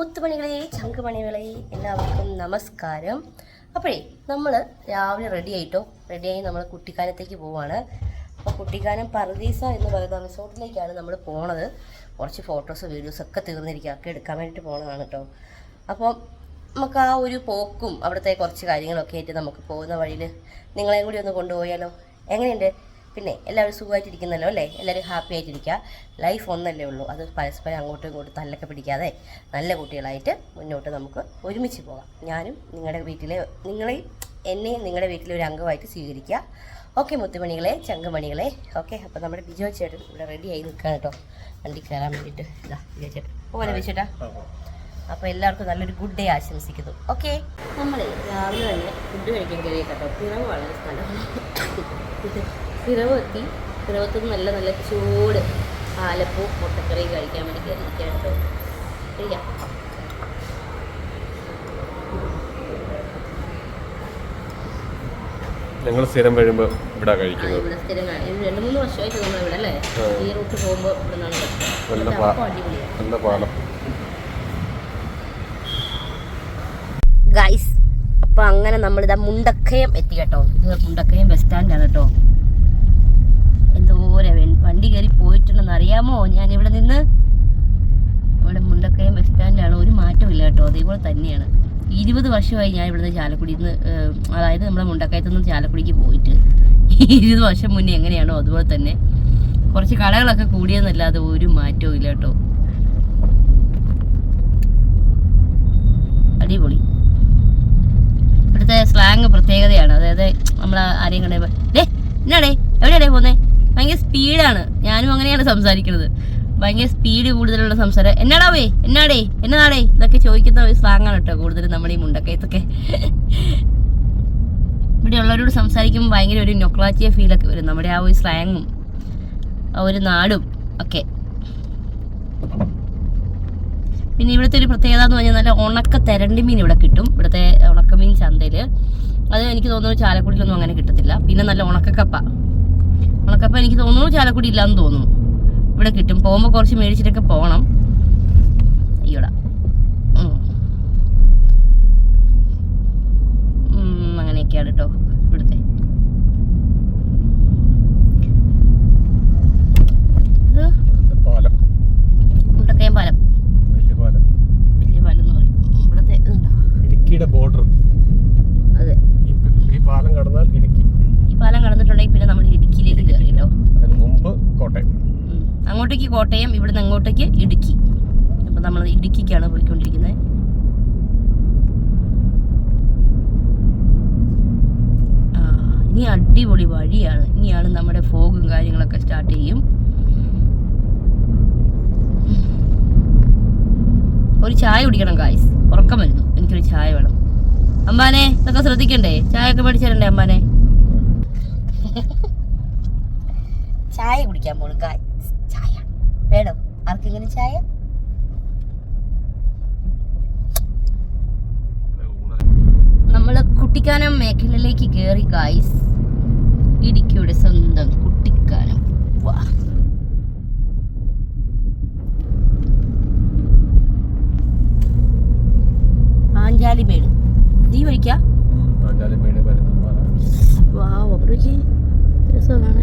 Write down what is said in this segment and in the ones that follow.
മുത്തുമണികളെ ചങ്കുമണികളെ എല്ലാവർക്കും നമസ്കാരം. അപ്പോഴേ നമ്മൾ രാവിലെ റെഡി ആയിട്ടോ? റെഡിയായി നമ്മൾ കുട്ടിക്കാനത്തേക്ക് പോവാണ്. അപ്പോൾ കുട്ടിക്കാനം പറദീസ എന്ന് പറയുന്ന റിസോർട്ടിലേക്കാണ് നമ്മൾ പോണത്. കുറച്ച് ഫോട്ടോസ് വീഡിയോസ് ഒക്കെ തീർന്നിരിക്കുക. ഒക്കെ എടുക്കാൻ വേണ്ടിയിട്ട് പോണതാണ് കേട്ടോ അപ്പോൾ നമുക്ക് ആ ഒരു പോക്കും അവിടുത്തെ കുറച്ച് കാര്യങ്ങളൊക്കെ ആയിട്ട് നമുക്ക് പോകുന്ന വഴിയിൽ നിങ്ങളെയും കൂടി ഒന്ന് കൊണ്ടുപോയാലോ? എങ്ങനെയുണ്ട്? പിന്നെ എല്ലാവരും സുഖമായിട്ടിരിക്കുന്നല്ലോ അല്ലേ? എല്ലാവരും ഹാപ്പി ആയിട്ടിരിക്കുക. ലൈഫ് ഒന്നല്ലേ ഉള്ളൂ. അത് പരസ്പരം അങ്ങോട്ടും ഇങ്ങോട്ടും തല്ലൊക്കെ പിടിക്കാതെ നല്ല കുട്ടികളായിട്ട് മുന്നോട്ട് നമുക്ക് ഒരുമിച്ച് പോകാം. ഞാനും നിങ്ങളുടെ വീട്ടിലെ നിങ്ങളെ എന്നെയും നിങ്ങളുടെ വീട്ടിലെ ഒരു അംഗമായിട്ട് സ്വീകരിക്കുക. ഓക്കെ മുത്തുമണികളെ ചങ്കമണികളെ. ഓക്കെ അപ്പോൾ നമ്മുടെ ബിജോ ചേട്ടൻ ഇവിടെ റെഡി ആയി നിൽക്കുകയാണ് കേട്ടോ. വണ്ടി കയറാൻ വേണ്ടിയിട്ട്. ഇതാ ബിജോ ചേട്ടൻ. പോലെ ബിജോ അപ്പോൾ എല്ലാവർക്കും നല്ലൊരു ഗുഡ് ഡേ ആശംസിക്കുന്നു. ഓക്കെ നമ്മൾ രാവിലെ തന്നെ ഫുഡ് കഴിക്കാൻ കഴിയും കേട്ടോ. പിറവ് വളരെ സ്ഥലം പിറവ് എത്തി പിറവത്ത് നല്ല നല്ല ചൂട് ആലപ്പൂ മുട്ടക്കറി കഴിക്കാൻ വേണ്ടി കയറിയിരിക്കാൻ കേട്ടോ. കഴിക്കാം ഞങ്ങൾ സ്ഥിരം വരുമ്പോൾ ഇവിടെ കഴിക്കുന്നത്. രണ്ട് മൂന്ന് വർഷമായിട്ട് നമ്മൾ ഇവിടെ അല്ലേ? ഈ റൂട്ട് പോകുമ്പോൾ ഇവിടെ നല്ല പാലം. ഗൈസ് അപ്പൊ അങ്ങനെ നമ്മളിതാ മുണ്ടക്കയം എത്തി കേട്ടോ. ഇത് മുണ്ടക്കയം ബസ് സ്റ്റാൻഡാണ് കേട്ടോ. വണ്ടി കയറി പോയിട്ടുണ്ടെന്ന് അറിയാമോ? ഞാൻ ഇവിടെ നിന്ന് ഇവിടെ മുണ്ടക്കയം ബസ് സ്റ്റാൻഡാണ് ഒരു മാറ്റമില്ല കേട്ടോ. അതേപോലെ തന്നെയാണ്. ഇരുപത് വർഷമായി ഞാൻ ഇവിടുന്ന് ചാലക്കുടിയിൽ നിന്ന് അതായത് നമ്മുടെ മുണ്ടക്കയത്തു നിന്ന് ചാലക്കുടിക്ക് പോയിട്ട്. ഇരുപത് വർഷം മുന്നേ എങ്ങനെയാണോ അതുപോലെ തന്നെ. കുറച്ച് കടകളൊക്കെ കൂടിയെന്നല്ലാതെ ഒരു മാറ്റവും ഇല്ല കേട്ടോ. അടിപൊളി. ഇവിടുത്തെ സ്ലാങ് പ്രത്യേകതയാണ്. അതായത് നമ്മൾ ആരെയും കണ്ടേ ഡേ എന്നാടേ? എവിടെയാടേ പോന്നേ? ഭയങ്കര സ്പീഡാണ്. ഞാനും അങ്ങനെയാണ് സംസാരിക്കുന്നത്. ഭയങ്കര സ്പീഡ് കൂടുതലുള്ള സംസാരം. എന്നാടാ വേ? എന്നാടേ? എന്നതാടേ ഇതൊക്കെ ചോദിക്കുന്ന ഒരു സ്ലാങ് ആണ് കേട്ടോ കൂടുതലും നമ്മുടെ ഈ മുണ്ടക്കയത്തൊക്കെ ഇവിടെ ഉള്ളവരോട് സംസാരിക്കുമ്പോൾ ഭയങ്കര ഒരു നൊക്ലാച്ചിയ ഫീലൊക്കെ വരും. നമ്മുടെ ആ ഒരു സ്ലാങ്ങും ആ ഒരു നാടും ഒക്കെ. പിന്നെ ഇവിടുത്തെ ഒരു പ്രത്യേകത എന്ന് പറഞ്ഞാൽ നല്ല ഉണക്ക തെരണ്ടി മീൻ ഇവിടെ കിട്ടും. ഇവിടുത്തെ ഉണക്കമീൻ ചന്തയിൽ അത് എനിക്ക് തോന്നുന്നു ചാലക്കുടിയിലൊന്നും അങ്ങനെ കിട്ടത്തില്ല. പിന്നെ നല്ല ഉണക്കക്കപ്പ. ഉണക്കപ്പ എനിക്ക് തോന്നുന്നു ചാലക്കുടി ഇല്ലാന്ന് തോന്നുന്നു. ഇവിടെ കിട്ടും. പോകുമ്പോൾ കുറച്ച് മേടിച്ചിട്ടൊക്കെ പോകണം അയ്യോടാ ഉം. ഉം, അങ്ങനെയൊക്കെയാണ് കേട്ടോ ഇവിടുത്തെ ഇത് പാലം മുണ്ടക്കയം പാലം വലിയ പാലം വലിയ പാലം എന്ന് പറയും ഇവിടുത്തെ ഇതുണ്ടോ ഇടുക്കിയുടെ ബോർഡർ അതെ ഈ പാലം കടന്നാൽ ഇടുക്കി ഈ പാലം കടന്നിട്ടുണ്ടെങ്കിൽ പിന്നെ നമ്മൾ ഇടുക്കിയിലേക്ക് കയറിയല്ലോ അതിന് മുമ്പ് കോട്ടയം ഉം. അങ്ങോട്ടേക്ക് കോട്ടയം അങ്ങോട്ടേക്ക് ഇടുക്കി. അപ്പം നമ്മൾ ഇടുക്കിക്കാണ് പോയിക്കൊണ്ടിരിക്കുന്നത് ഇനി അടിപൊളി വഴിയാണ്. ഇനിയാണ് നമ്മുടെ ഫോഗും കാര്യങ്ങളൊക്കെ സ്റ്റാർട്ട് ചെയ്യും. ഒരു ചായ കുടിക്കണം ഗായ്സ് ഉറക്കം വരുന്നു. എനിക്കൊരു ചായ വേണം. അമ്മാനെ ഇതൊക്കെ ശ്രദ്ധിക്കണ്ടേ? ചായ ഒക്കെ മേടിച്ചു തരണ്ടേ അമ്മാനെ? ചായ കുടിക്കാൻ പോണു ഗായ് ചായ വേണം. ആർക്കെങ്കിലും ചായ? നമ്മൾ കുട്ടിക്കാനം മേഖലയിലേക്ക് കയറി ഗായ്സ് ഇടുക്കിയുടെ സ്വന്തം കുട്ടിക്കാനം. വാ. ആഞ്ചാലിമേട് നീ വഴിക്കാ വാ അവിടേക്ക് രസമാണ്.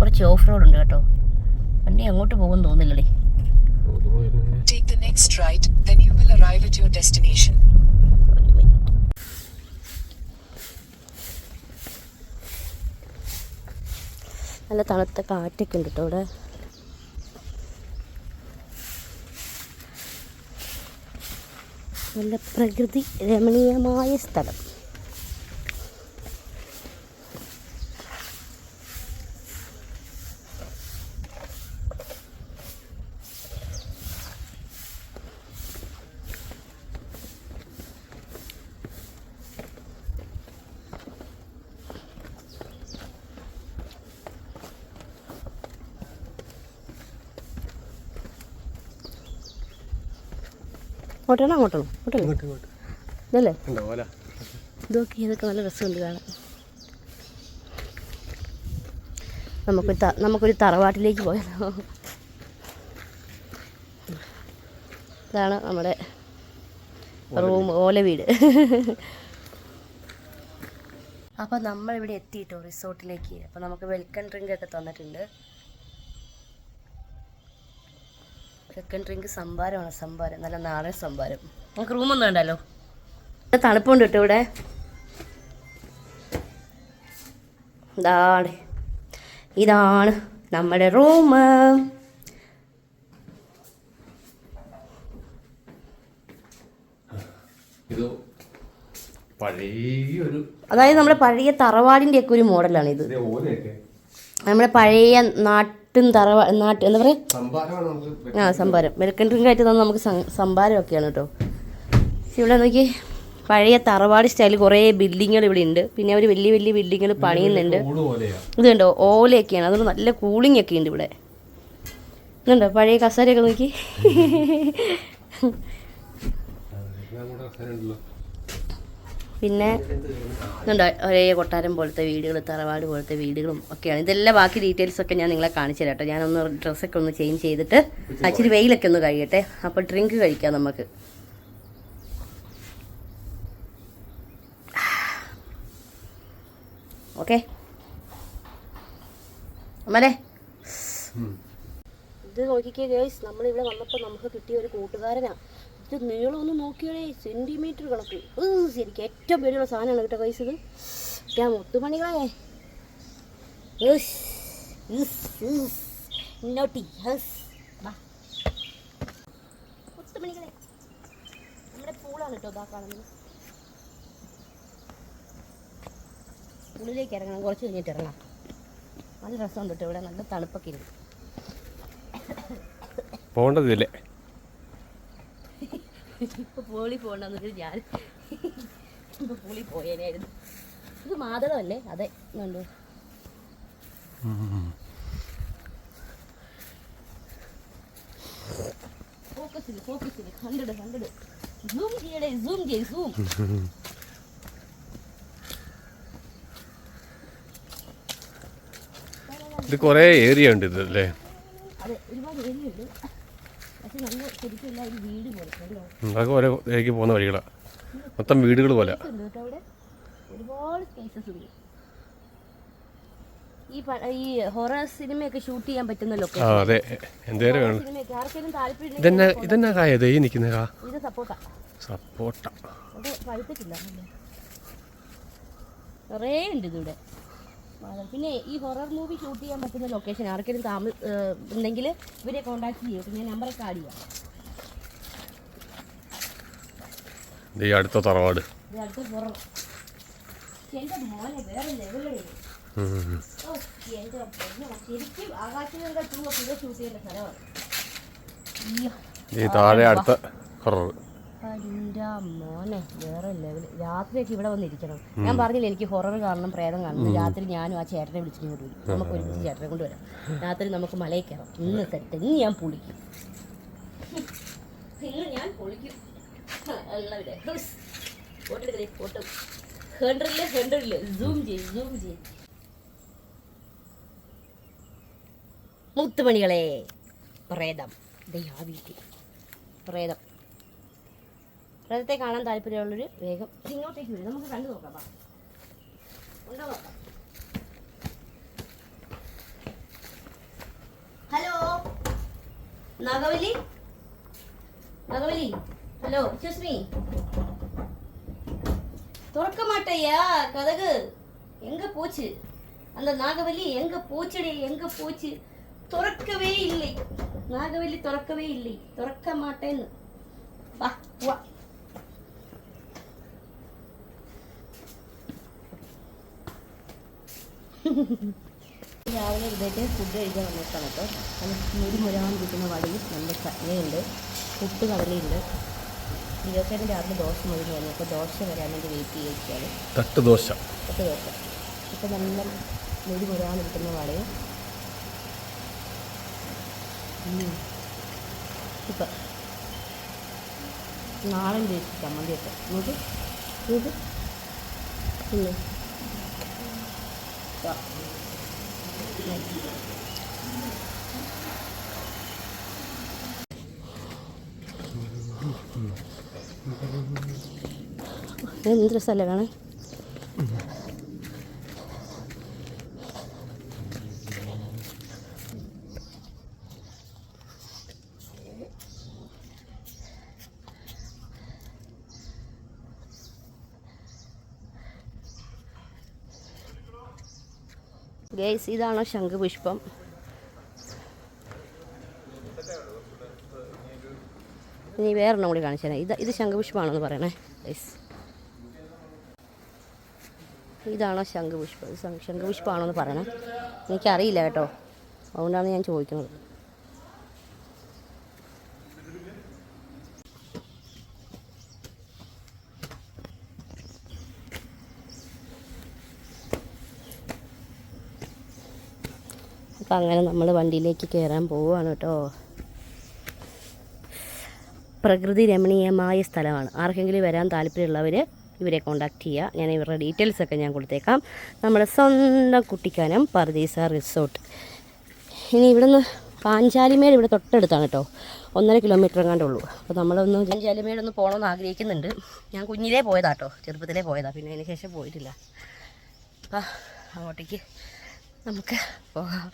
കുറച്ച് ഓഫ് റോഡ് ഉണ്ട് കേട്ടോ. വണ്ടി അങ്ങോട്ട് പോകുമെന്ന് തോന്നില്ലടി Take the next right, then you will arrive at your destination. നല്ല തണുത്ത കാറ്റൊക്കെ ഉണ്ട് കേട്ടോ ഇവിടെ നല്ല പ്രകൃതി രമണീയമായ സ്ഥലം. അങ്ങോട്ടാണോ അങ്ങോട്ടാണോ അങ്ങോട്ടല്ലേ ഇതല്ലേ? ഇതൊക്കെ ഇതൊക്കെ നല്ല രസമുണ്ട് കാണാൻ. നമുക്കൊരു നമുക്കൊരു തറവാട്ടിലേക്ക് പോയാലോ. ഇതാണ് നമ്മുടെ റൂം ഓല വീട്. അപ്പോൾ നമ്മളിവിടെ എത്തിയിട്ടോ റിസോർട്ടിലേക്ക്. അപ്പോൾ നമുക്ക് വെൽക്കം ഡ്രിങ്ക് ഒക്കെ തന്നിട്ടുണ്ട്. വെൽക്കം ഡ്രിങ്ക് സംഭാരമാണ് സംഭാരം. നല്ല നാടൻ സംഭാരം. നമുക്ക് റൂമൊന്നും വേണ്ടല്ലോ? തണുപ്പുണ്ട് കേട്ടോ ഇവിടെ. ഇതാണ്. ഇതാണ് നമ്മുടെ റൂം അതായത് നമ്മുടെ പഴയ തറവാടിന്റെ ഒക്കെ ഒരു മോഡലാണ് ഇത് നമ്മുടെ പഴയ നാട്ടും തറവാ നാട്ട് എന്താ പറയുക ആ സംഭാരം. വെൽക്കം ഡ്രിങ്ക് ആയിട്ട് തന്നെ നമുക്ക് സംഭാരം സംഭാരമൊക്കെയാണ് കേട്ടോ. പക്ഷെ ഇവിടെ നോക്കി പഴയ തറവാട് സ്റ്റൈൽ കുറേ ബിൽഡിങ്ങുകൾ ഇവിടെ ഉണ്ട്. പിന്നെ അവർ വലിയ വലിയ ബിൽഡിങ്ങുകൾ പണിയുന്നുണ്ട്. ഇത് കണ്ടോ? ഓലയൊക്കെയാണ്. അതുകൊണ്ട് നല്ല കൂളിംഗ് ഒക്കെ ഉണ്ട് ഇവിടെ. ഇതുണ്ടോ? പഴയ കസേരയൊക്കെ നോക്കി. പിന്നെ ഇതുണ്ടോ ഒരേ കൊട്ടാരം പോലത്തെ വീടുകൾ തറവാട് പോലത്തെ വീടുകളും ഒക്കെയാണ്. ഇതെല്ലാം ബാക്കി ഡീറ്റെയിൽസ് ഒക്കെ ഞാൻ നിങ്ങളെ കാണിച്ചു തരാം കേട്ടോ ഞാനൊന്ന് ഡ്രസ്സൊക്കെ ഒന്ന് ചേഞ്ച് ചെയ്തിട്ട് ഇച്ചിരി വെയിലൊക്കെ ഒന്ന് കഴിയട്ടെ. അപ്പോൾ ഡ്രിങ്ക് കഴിക്കാം നമുക്ക്. ഓക്കെ അമ്മലേ ഇത് നോക്കിക്കേ ഗേഴ്സ് നമ്മളിവിടെ വന്നപ്പോൾ നമുക്ക് കിട്ടിയ ഒരു കൂട്ടുകാരനാ. ഇത് നീളം ഒന്ന് നോക്കിയാലേ സെന്റിമീറ്റർ കണക്ക്. ശരിക്കും ഏറ്റവും പേടിയുള്ള സാധനമാണ് കേട്ടോ ഗൈസ് ഇത്. ഞാൻ മുത്തുമണികളെ. മുത്തുമണികളെ നമ്മുടെ പൂളാണ് കേട്ടോ ഇതാ കാണുന്നത്. ഉള്ളിലേക്ക് ഇറങ്ങണം കുറച്ച് കഴിഞ്ഞിട്ട് ഇറങ്ങാം നല്ല രസമുണ്ട് കേട്ടോ ഇവിടെ നല്ല തണുപ്പൊക്കെ ഇരുന്നു പോകേണ്ടതില്ലേ? ഇപ്പൊ പോളി പോകണ്ടെന്നിട്ട് ഞാൻ ഇപ്പൊ പുളി പോയേനായിരുന്നു. ഇത് മാതളമല്ലേ? അതെ കണ്ടു? ഫോക്കസിൽ ഫോക്കസിൽ കണ്ടിട് കണ്ടിട്. സൂം ചെയ്യടേ സൂം ചെയ് സൂം ഇത് കുറേ ഏരിയ ഉണ്ട് ഇതല്ലേ അതെ ഒരുപാട് ഏരിയുണ്ട് പക്ഷെ അതൊക്കെ ഓരോ ഇതിലേക്ക് പോകുന്ന വഴികളാണ് മൊത്തം വീടുകൾ പോലെ ഒരുപാട് സ്പേസസ് ഉണ്ട്. ഈ ഈ ഹൊറർ സിനിമയൊക്കെ ഷൂട്ട് ചെയ്യാൻ പറ്റുന്ന ലൊക്കേഷൻ അതെ. എന്തേരം വേണം? ആർക്കെങ്കിലും താല്പര്യം ഇതെന്നാ ഇതെന്നാ നിൽക്കുന്ന കാ. ഇത് സപ്പോർട്ടാ സപ്പോട്ട അത് പഴുത്തിട്ടില്ല നിറയെ ഉണ്ട് ഇതിവിടെ. പിന്നെ ഈ ഹൊറർ മൂവി ഷൂട്ട് ചെയ്യാൻ പറ്റുന്ന ലൊക്കേഷൻ ആർക്കെങ്കിലും താമ ഉണ്ടെങ്കിൽ ഇവരെ കോൺടാക്ട് ചെയ്യും. പിന്നെ നമ്പറൊക്കെ ആഡ് ചെയ്യാം. ഈ അടുത്ത തറവാട്. ഇത് അടുത്ത ഹൊറർ എന്റെ മോനെ വേറെ ലെവലേ ഉം. ഓ, എന്റെ പൊന്നോ, ശരിക്കും ആകാശഗംഗ ടൂ ഒക്കെ ഇത് ഷൂട്ട് ചെയ്യേണ്ട സ്ഥലമാണ്. അയ്യോ. ഈ താഴെ അടുത്ത ഹൊറർ എന്റെ മോനെ വേറെ ലെവൽ രാത്രിയൊക്കെ ഇവിടെ വന്നിരിക്കണം. ഞാൻ പറഞ്ഞില്ല എനിക്ക് ഹൊറർ കാണണം പ്രേതം കാണണം. രാത്രി ഞാനും ആ ചേട്ടനെ വിളിച്ചിട്ട് ഇങ്ങോട്ട് വരും. നമുക്ക് ഒരു ചേട്ടനെ കൊണ്ട് വരാം. രാത്രി നമുക്ക് മലയിൽ കയറാം. ഇന്ന് സെറ്റ് ഇന്ന് ഞാൻ പൊളിക്കും. ഇന്ന് ഞാൻ പൊളിക്കും. എല്ലാവിടെ ഫോട്ടോ എടുക്കണേ ഫോട്ടോ. ഹൺഡ്രഡിൽ ഹൺഡ്രഡിൽ സൂം ചെയ്യും സൂം ചെയ്യും. മുത്തുമണികളെ പ്രേതം. ദേ ആ വീട്ടിൽ. പ്രേതം. വ്രതത്തെ കാണാൻ താല്പര്യമുള്ളൊരു വേഗം. ഇങ്ങോട്ടേക്ക് വരും. നമുക്ക് കണ്ടു നോക്കാം ഉണ്ടോ? നോക്കാം ഹലോ? നാഗവലി? നാഗവലി? ഹലോ സുസ്മി തുറக்க மாட்டையா கதகு எங்க போச்சு அந்த நாகவல்லி எங்க போச்சடி எங்க போச்சு துறக்கவே இல்லை நாகவல்லி துறக்கவே இல்லை துறக்க மாட்டேன்னு வா வா രാവിലെ എഴുന്നേറ്റ് ഫുഡ് കഴിക്കാൻ വന്നിട്ടാണ് കേട്ടോ. മുരി മുരാൻ കിട്ടുന്ന വടി നല്ല ചട്നിയുണ്ട്. പുട്ട് കടലയുണ്ട്. ദിവസേന രാവിലെ ദോശ മതി വന്നു അപ്പോൾ ദോശ വരാൻ വേണ്ടി വെയിറ്റ് ചെയ്യിക്കുകയാണ് തട്ട് ദോശ. തട്ട് ദോശ. ഇപ്പം നല്ല മുരി മുരാൻ കിട്ടുന്ന വടയും ഇപ്പം നാളെ തേച്ച് ചമ്മന്തി ഒക്കെ നോക്ക് നോക്ക് ഇല്ലേ ദാ. സ്ഥലമാണ് എന്ത് ഗേസ് ഇതാണോ ശംഖുപുഷ്പം. ഇനി വേറെണ്ണം കൂടി കാണിച്ചു ഇത് ഇത് ശംഖുപുഷ്പമാണെന്ന് പറയണേ ഗൈസ്. ഇതാണോ ശംഖുപുഷ്പം. ശംഖുപുഷ്പമാണോ എന്ന് പറയണേ. എനിക്കറിയില്ല കേട്ടോ. അതുകൊണ്ടാണ് ഞാൻ ചോദിക്കുന്നത്. അപ്പം അങ്ങനെ നമ്മൾ വണ്ടിയിലേക്ക് കയറാൻ പോവുകയാണ് കേട്ടോ. പ്രകൃതി രമണീയമായ സ്ഥലമാണ്. ആർക്കെങ്കിലും വരാൻ താല്പര്യമുള്ളവർ ഇവരെ കോണ്ടാക്ട് ചെയ്യുക. ഞാൻ ഇവരുടെ ഡീറ്റെയിൽസൊക്കെ ഞാൻ കൊടുത്തേക്കാം. നമ്മുടെ സ്വന്തം കുട്ടിക്കാനം പർദീസ റിസോർട്ട് ഇനി ഇവിടുന്ന് പാഞ്ചാലിമേട് ഇവിടെ തൊട്ടടുത്താണ് കേട്ടോ. ഒന്നര കിലോമീറ്റർ എങ്ങാണ്ടേ ഉള്ളൂ. അപ്പോൾ നമ്മളൊന്ന് പാഞ്ചാലിമേട് ഒന്ന് പോകണമെന്ന് ആഗ്രഹിക്കുന്നുണ്ട്. ഞാൻ കുഞ്ഞിലേ പോയതാട്ടോ ചെറുപ്പത്തിലേ പോയതാണ് പിന്നെ അതിന് ശേഷം പോയിട്ടില്ല. അപ്പം അങ്ങോട്ടേക്ക് നമുക്ക് പോകാം.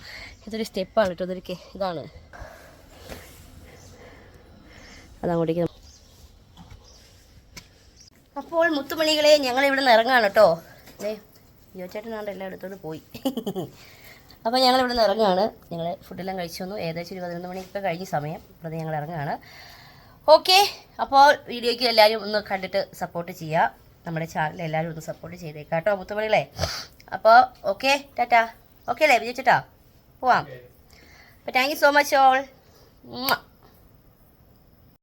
ഇതൊരു സ്റ്റെപ്പാണ് കേട്ടോ ഇതൊരു ഇതാണ്. അതങ്ങോട്ടേക്ക് അപ്പോൾ മുത്തുമണികളെ ഞങ്ങൾ ഇവിടെ നിന്ന് ഇറങ്ങാണ് കേട്ടോ. അതെ യുവച്ചേട്ടനാണ്ട് എല്ലാം എടുത്തോണ്ട് പോയി. അപ്പോൾ ഞങ്ങൾ ഇവിടെ നിന്ന് ഇറങ്ങുകയാണ് ഞങ്ങൾ ഫുഡെല്ലാം കഴിച്ചു വന്നു ഏകദേശം ഒരു പതിനൊന്ന് മണിയൊക്കെ കഴിഞ്ഞ സമയം. ഇവിടെ ഞങ്ങൾ ഇറങ്ങുകയാണ് ഓക്കെ അപ്പോൾ വീഡിയോയ്ക്ക് എല്ലാവരും ഒന്ന് കണ്ടിട്ട് സപ്പോർട്ട് ചെയ്യുക നമ്മുടെ ചാനൽ എല്ലാവരും ഒന്ന് സപ്പോർട്ട് ചെയ്തേക്കാം കേട്ടോ മുത്തുമണികളെ. അപ്പോൾ ഓക്കെ ടാറ്റാ. ഓക്കെ അല്ലേ വിജയിച്ചിട്ടോ പോവാം അപ്പോൾ thank you so much all